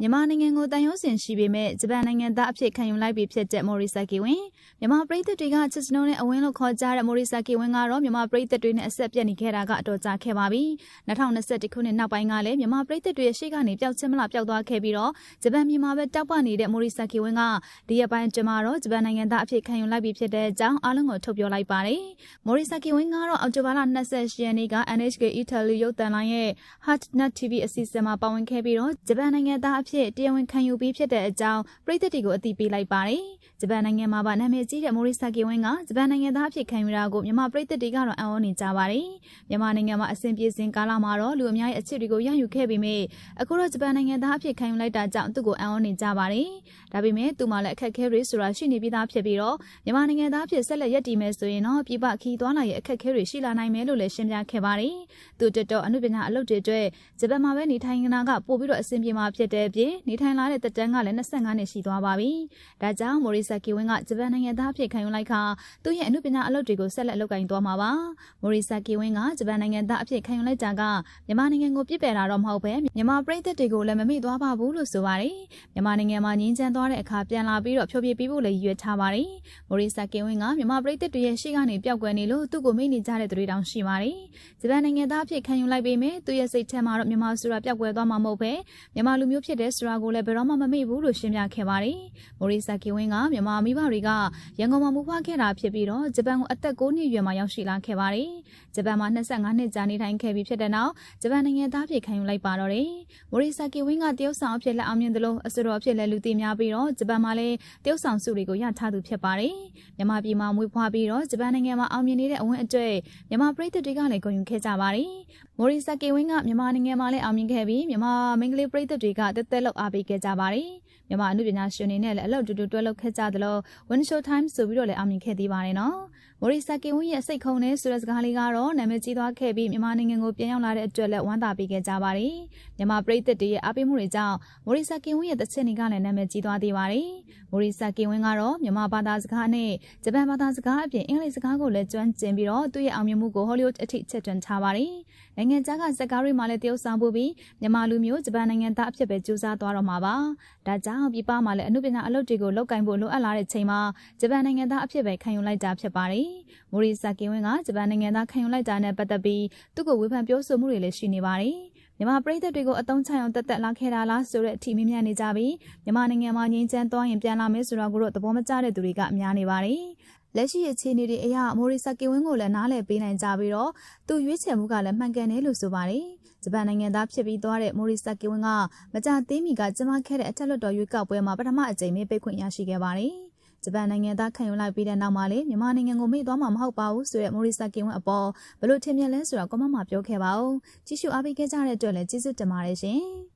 မြန်မာနိုင်ငံကိုတန်ရုံးစင်ရှိပေမဲ့ဂျပန်နိုင်ငံသားအဖြစ်ခံယူလိုက်ပြီးဖြစ်တဲ့မိုရီဆာကီဝင်းမြန်မာပြည်သက်တွေကချစ်စနိုးနဲ့အဝင်းလို့ခေါ်ကြတဲ့မိုရီဆာကီဝင်းကတော့မြန်မာပြည်သက်တွေနဲ့အဆက်ပြတ်နေခဲ့တာကအတော်ကြာခဲ့ပါပြီ2021ခုနှစ်နောက်ပိုင်းကလည်းမြန်မာပြည်သက်တွေရဲ့ရှေ့ကနေပျောက်ချင်းမလားပျောက်သွားခဲ့ပြီးတော့ဂျပန်မြန်မာပဲတောက်ပနေတဲ့မိုရီဆာကီဝင်းကဒီရက်ပိုင်းကျမတော့ဂျပန်နိုင်ငံသားအဖြစ်ခံယူလိုက်ပြီးဖြစ်တဲ့အကြောင်းအားလုံးကိုထုတ်ပြောလိုက်ပါတယ်မိုရီဆာကီဝင်းကတော့အောက်တိုဘာလ28ရက်နေ့က NHK Italy ရုပ်သံလိုင်းရဲ့ Hot Nut TV အစီအစဉ်မှာပါဝင်ခဲ့ပြီးတော့ဂျပန်နိုင်ငံသားအဖြစ်တရားဝင်ခံယူပြီးဖြစ်တဲ့အကြောင်းပြည်သက်တွေကိုအသိပေးလိုက်ပါတယ်။ဂျပန်နိုင်ငံမှာပါနာမည်ကြီးတဲ့မိုရီဆာကီဝင်းကဂျပန်နိုင်ငံသားအဖြစ်ခံယူတာကိုမြန်မာပြည်သက်တွေကတော့အံ့ဩနေကြပါတယ်။မြန်မာနိုင်ငံမှာအစဉ်ပြေစဉ်ကာလမှာတော့လူအများရဲ့အချစ်တွေကိုရယူခဲ့ပေမဲ့အခုတော့ဂျပန်နိုင်ငံသားအဖြစ်ခံယူလိုက်တာကြောင့်သူ့ကိုအံ့ဩနေကြပါတယ်။ဒါပေမဲ့သူမှလည်းအခက်အခဲတွေဆိုတာရှိနေပြီးသားဖြစ်ပြီးတော့မြန်မာနိုင်ငံသားအဖြစ်ဆက်လက်ရည်တည်မယ်ဆိုရင်တော့ပြည်ပခီးသွားလာရဲ့အခက်အခဲတွေရှိလာနိုင်မယ်လို့လည်းရှင်းပြခဲ့ပါတယ်။သူတက်တော့အမှုပညာအလုပ်တွေအတွက်ဂျပန်မှာပဲနေထိုင်နေတာကပို့ပြီးတော့အဆင်ပြေမှာဖြစ်တဲ့အပြင်နေထိုင်လာတဲ့တက်တန်းကလည်း25နှစ်ရှိသွားပါပြီ။ဒါကြောင့်မိုရီဆာကီဝင်းကဂျပန်နိုင်ငံသားဖြစ်ခံယူလိုက်ခါသူ့ရဲ့အမှုပညာအလုပ်တွေကိုဆက်လက်လုပ်ကိုင်သွားမှာပါ။မိုရီဆာကီဝင်းကဂျပန်နိုင်ငံသားအဖြစ်ခံယူလိုက်တာကမြန်မာနိုင်ငံကိုပြစ်ပယ်တာတော့မဟုတ်ပဲမြန်မာပြည်သက်တွေကိုလည်းမမိသွားပါဘူးလို့ဆိုပါတယ်။မြန်မာနိုင်ငံမှာငင်းချမ်းသွားတဲ့အခါပြန်လာပြီးတော့ဖြိုပြပေးဖို့လည်းရည်ရွယ်ထားပါတယ်။မိုရီဆာကီဝင်းကမြန်မာပြည်သက်တွေရဲ့ရှေ့ကနေပျောက်ကွယ်နေလို့သူ့ကိုမိနေကြတဲ့သူတွေတောင်ရှိပါတယ်။ဂျပန်နိုင်ငံသားအဖြစ်ခံယူလိုက်ပေမဲ့သူ့ရဲ့စိတ်ထဲမှာတော့မြန်မာဆိုတာပျောက်ကွယ်သွားမှာမဟုတ်ပဲမြန်မာလူမျိုးဖြစ်တဲ့ဆိုတာကိုလည်းဘယ်တော့မှမမေ့ဘူးလို့ရှင်းပြခဲ့ပါတယ်။မိုရီဆာကီဝင်းကမြန်မာမိဘတွေကရန်ကုန်မှာမူဖွားခဲ့တာဖြစ်ပြီးတော့ဂျပန်ကိုအသက်9နှစ်အရွယ်မှာရောက်ရှိလာခဲ့ပါတယ်။ဂျပန်မှာ25နှစ်ကြာနေထိုင်ခဲ့ပြီးဖြစ်တဲ့နောက်ဂျပန်နိုင်ငံသားဖြစ်ခံယူလိုက်ပါတော့တယ်။မိုရီဆာကီဝင်းကတရုတ်ဆောင်အဖြစ်လက်အောင်မြင်သလိုအစတော်အဖြစ်လည်းလူသိများပြီးတော့ဂျပန်မှာလည်းတရုတ်ဆောင်စုတွေကိုရထားသူဖြစ်ပါတယ်။မြန်မာပြည်မှာမွေးဖွားပြီးတော့ဂျပန်နိုင်ငံမှာအောင်မြင်နေတဲ့အဝန်းအကျွဲမြန်မာပြည်သူတွေကလည်းဂုဏ်ယူခဲ့ကြပါတယ်။ မိုရီဆာကီဝင်းကမြန်မာနိုင်ငံမှာလည်းအောင်မြင်ခဲ့ပြီးမြန်မာမင်္ဂလိပြည်သူတွေကတက်တက်လောက်အားပေးခဲ့ကြပါတယ်။မြန်မာအမှုပညာရှင်တွေနဲ့လည်းအလုပ်တူတူတွဲလုပ်ခဲ့ကြသလို One Show Time ဆိုပြီးတော့လည်းအောင်မြင်ခဲ့သေးပါတယ်နော်။မိုရီဆာကီဝင်းရဲ့စိတ်ခုံတဲ့ဆိုတဲ့စကားလေးကတော့နာမည်ကြီးသွားခဲ့ပြီးမြန်မာနိုင်ငံကိုပြန်ရောက်လာတဲ့အတွက်လည်းဝမ်းသာပေးခဲ့ကြပါတယ်။မြန်မာပြည်သူတွေရဲ့အားပေးမှုတွေကြောင့်မိုရီဆာကီဝင်းရဲ့တချစ်နေကလည်းနာမည်ကြီးသွားသေးပါတယ်။မိုရီဆာကီဝင်းကတော့မြန်မာဘာသာစကားနဲ့ဂျပန်ဘာသာစကားအပြင်အင်္ဂလိပ်စကားကိုလည်းကျွမ်းကျင်ပြီးတော့သူ့ရဲ့အောင်မြင်မှုကိုဟောလိဝုဒ်အထိချက်တွင်ထားပါတယ်။နိုင်ငံခြားကဇက်ကားတွေမှာလည်းတရုတ်ဆောင်ပို့ပြီးမြန်မာလူမျိုးဂျပန်နိုင်ငံသားအဖြစ်ပဲကြိုးစားသွားတော့မှာပါ။ဒါကြောင့်ပြည်ပမှာလည်းအမှုပညာအလုပ်တွေကိုလုပ်ကင်ဖို့လိုအပ်လာတဲ့ချိန်မှာဂျပန်နိုင်ငံသားအဖြစ်ပဲခံယူလိုက်တာဖြစ်ပါတယ်။မိုရီဆာကီဝင်းကဂျပန်နိုင်ငံသားခံယူလိုက်တာနဲ့ပတ်သက်ပြီးသူ့ကိုဝေဖန်ပြောဆိုမှုတွေလည်းရှိနေပါတယ်။မြန်မာပြည်သက်တွေကိုအတုံးချအောင်တက်တက်လာခဲ့တာလားဆိုတဲ့အထိမြင်မြနေကြပြီးမြန်မာနိုင်ငံမှာငြိမ်းချမ်းသွားရင်ပြန်လာမယ်ဆိုတာကိုတော့သဘောမကျတဲ့သူတွေကများနေပါတယ်။ လက်ရှိအခြေအနေတွေအရမိုရီဆာကီဝင်းကိုလည်းနားလည်ပေးနိုင်ကြပြီးတော့သူရွေးချယ်မှုကလည်းမှန်ကန်တယ်လို့ဆိုပါတယ်။ဂျပန်နိုင်ငံသားဖြစ်ပြီးသွားတဲ့မိုရီဆာကီဝင်းကမကြသေးမီကကျမခဲ့တဲ့အထက်လွှတ်တော်ရွေးကောက်ပွဲမှာပထမအကြိမ်ပဲပိတ်ခွင့်ရရှိခဲ့ပါတယ်။ဂျပန်နိုင်ငံသားခံယူလိုက်ပြီးတဲ့နောက်မှာလေမြန်မာနိုင်ငံကိုမေ့သွားမှာမဟုတ်ပါဘူးဆိုတဲ့မိုရီဆာကင်ဝင်းအပေါ်ဘလို့ထင်မြင်လဲဆိုတာကွန်မန့်မှာပြောခဲ့ပါဦးကြည့်ရှုအားပေးခဲ့ကြတဲ့အတွက်လည်းကျေးဇူးတင်ပါတယ်ရှင်